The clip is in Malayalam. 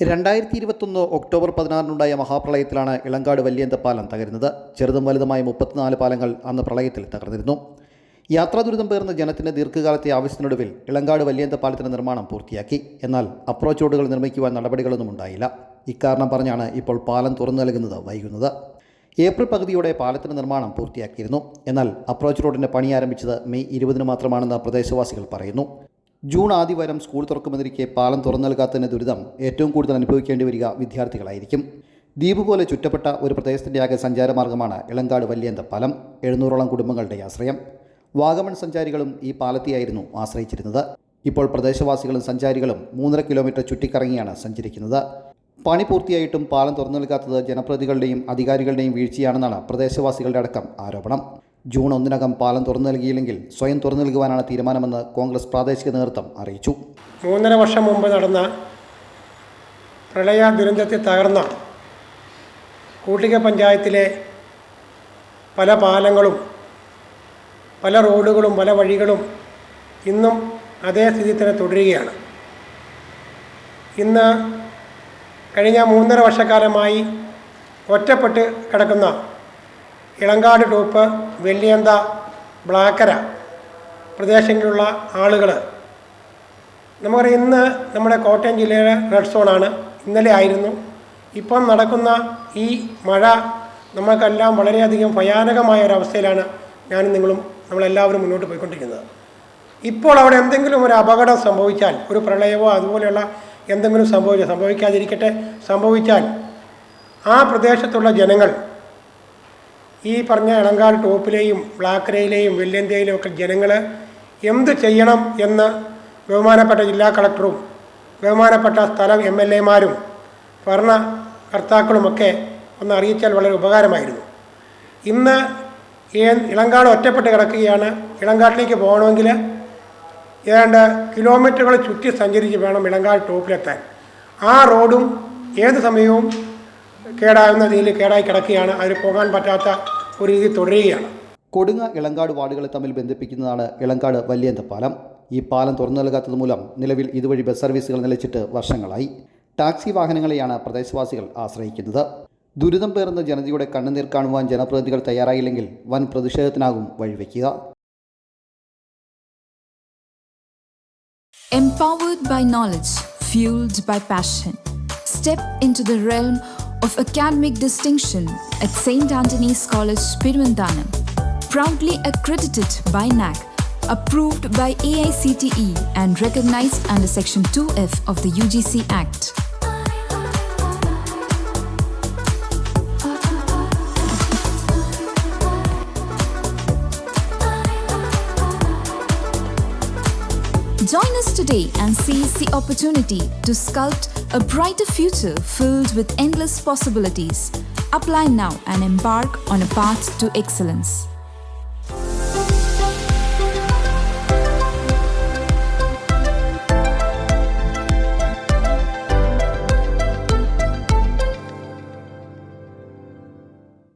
രണ്ടായിരത്തി ഇരുപത്തൊന്ന് ഒക്ടോബർ പതിനാറിനുണ്ടായ മഹാപ്രളയത്തിലാണ് ഇളങ്കാട് വലിയന്ത പാലം തകരുന്നത്. ചെറുതും വലുതുമായ മുപ്പത്തിനാല് പാലങ്ങൾ അന്ന് പ്രളയത്തിൽ തകർന്നിരുന്നു. യാത്രാ ദുരിതം പേർന്ന ജനത്തിന്റെ ദീർഘകാലത്തെ ആവശ്യത്തിനൊടുവിൽ ഇളങ്കാട് വലിയന്ത പാലത്തിന്റെ നിർമ്മാണം പൂർത്തിയാക്കി. എന്നാൽ അപ്രോച്ച് റോഡുകൾ നിർമ്മിക്കുവാൻ നടപടികളൊന്നും ഉണ്ടായില്ല. ഇക്കാരണം പറഞ്ഞാണ് ഇപ്പോൾ പാലം തുറന്നു നൽകുന്നത് വൈകുന്നത്. ഏപ്രിൽ പകുതിയോടെ പാലത്തിന്റെ നിർമ്മാണം പൂർത്തിയാക്കിയിരുന്നു. എന്നാൽ അപ്രോച്ച് റോഡിന്റെ പണി ആരംഭിച്ചത് മെയ് ഇരുപതിന് മാത്രമാണെന്ന് പ്രദേശവാസികൾ പറയുന്നു. ജൂൺ ആദ്യവാരം സ്കൂൾ തുറക്കുമെന്നിരിക്കെ പാലം തുറന്നു നൽകാത്തതിന്റെ ദുരിതം ഏറ്റവും കൂടുതൽ അനുഭവിക്കേണ്ടി വരിക വിദ്യാർത്ഥികളായിരിക്കും. ദ്വീപ് പോലെ ചുറ്റപ്പെട്ട ഒരു പ്രദേശത്തിന്റെ ആകെ സഞ്ചാരമാർഗമാണ് ഇളങ്കാട് വല്യന്ത പാലം എഴുന്നൂറോളം കുടുംബങ്ങളുടെ ആശ്രയം. വാഗമൺ സഞ്ചാരികളും ഈ പാലത്തെയായിരുന്നു ആശ്രയിച്ചിരുന്നത്. ഇപ്പോൾ പ്രദേശവാസികളും സഞ്ചാരികളും മൂന്നര കിലോമീറ്റർ ചുറ്റിക്കറങ്ങിയാണ് സഞ്ചരിക്കുന്നത്. പണി പൂർത്തിയായിട്ടും പാലം തുറന്നു നൽകാത്തത് ജനപ്രതികളുടെയും അധികാരികളുടെയും വീഴ്ചയാണെന്നാണ് പ്രദേശവാസികളുടെ അടക്കം ആരോപണം. ജൂൺ ഒന്നിനകം പാലം തുറന്നു നൽകിയില്ലെങ്കിൽ സ്വയം തുറന്നു നൽകുവാനാണ് തീരുമാനമെന്ന് കോൺഗ്രസ് പ്രാദേശിക നേതൃത്വം അറിയിച്ചു. മൂന്നര വർഷം മുമ്പ് നടന്ന പ്രളയ ദുരന്തത്തിൽ തകർന്ന കൂട്ടിക പഞ്ചായത്തിലെ പല പാലങ്ങളും പല റോഡുകളും പല വഴികളും ഇന്നും അതേ സ്ഥിതി തന്നെ തുടരുകയാണ്. ഇന്ന് കഴിഞ്ഞ മൂന്നര വർഷക്കാലമായി ഒറ്റപ്പെട്ട് കിടക്കുന്ന ഇളങ്കാട് ടോപ്പ് വെള്ളിയന്ത ബ്ലാക്കര പ്രദേശങ്ങളിലുള്ള ആളുകൾ നമുക്കറിയാം ഇന്ന് നമ്മുടെ കോട്ടയം ജില്ലയിലെ റെഡ് സോണാണ് ഇന്നലെ ആയിരുന്നു. ഇപ്പം നടക്കുന്ന ഈ മഴ നമുക്കെല്ലാം വളരെയധികം ഭയാനകമായ ഒരവസ്ഥയിലാണ് ഞാനും നിങ്ങളും നമ്മളെല്ലാവരും മുന്നോട്ട് പോയിക്കൊണ്ടിരിക്കുന്നത്. ഇപ്പോൾ അവിടെ എന്തെങ്കിലും ഒരു അപകടം സംഭവിച്ചാൽ ഒരു പ്രളയമോ അതുപോലെയുള്ള എന്തെങ്കിലും സംഭവിച്ചാൽ സംഭവിക്കാതിരിക്കട്ടെ സംഭവിച്ചാൽ ആ പ്രദേശത്തുള്ള ജനങ്ങൾ ഈ പറഞ്ഞ ഇളങ്കാൽ ടോപ്പിലെയും ബ്ലാക്കരയിലെയും വെല്യന്തയിലെയും ഒക്കെ ജനങ്ങൾ എന്ത് ചെയ്യണം എന്ന് ബഹുമാനപ്പെട്ട ജില്ലാ കളക്ടറും ബഹുമാനപ്പെട്ട സ്ഥലം എം എൽ എമാരും ഭരണകർത്താക്കളുമൊക്കെ ഒന്ന് അറിയിച്ചാൽ വളരെ ഉപകാരമായിരുന്നു. ഇന്ന് ഇളങ്കാട് ഒറ്റപ്പെട്ട് കിടക്കുകയാണ്. ഇളങ്കാട്ടിലേക്ക് പോകണമെങ്കിൽ ഏതാണ്ട് കിലോമീറ്ററുകൾ ചുറ്റി സഞ്ചരിച്ച് വേണം ഇളങ്കാട് ടോപ്പിലെത്താൻ. ആ റോഡും ഏത് സമയവും കേടാകുന്ന രീതിയിൽ കേടായി കിടക്കുകയാണ്. അതിന് പോകാൻ പറ്റാത്ത ഒരു രീതി തുടരുകയാണ്. കൊടുങ്ങ ഇളങ്കാട് വാർഡുകളെ തമ്മിൽ ബന്ധിപ്പിക്കുന്നതാണ് ഇളങ്കാട് വല്യന്ത പാലം ഈ പാലം തുറന്നു നൽകാത്തത് മൂലം നിലവിൽ ഇതുവഴി ബസ് സർവീസുകൾ നിലച്ചിട്ട് വർഷങ്ങളായി. ടാക്സി വാഹനങ്ങളെയാണ് പ്രദേശവാസികൾ ആശ്രയിക്കുന്നത്. ദുരിതം പേർന്ന ജനതയുടെ കണ്ണുനീർ കാണുവാൻ ജനപ്രതിനിധികൾ തയ്യാറായില്ലെങ്കിൽ വൻ പ്രതിഷേധത്തിനാകും വഴിവെക്കുക. Empowered by knowledge, fueled by passion. Step into the realm of academic distinction at St. Anthony's College, Pirvandanam. Proudly accredited by NAC, approved by AICTE and recognized under Section 2F of the UGC Act. Join us today and seize the opportunity to sculpt a brighter future filled with endless possibilities. Apply now and embark on a path to excellence.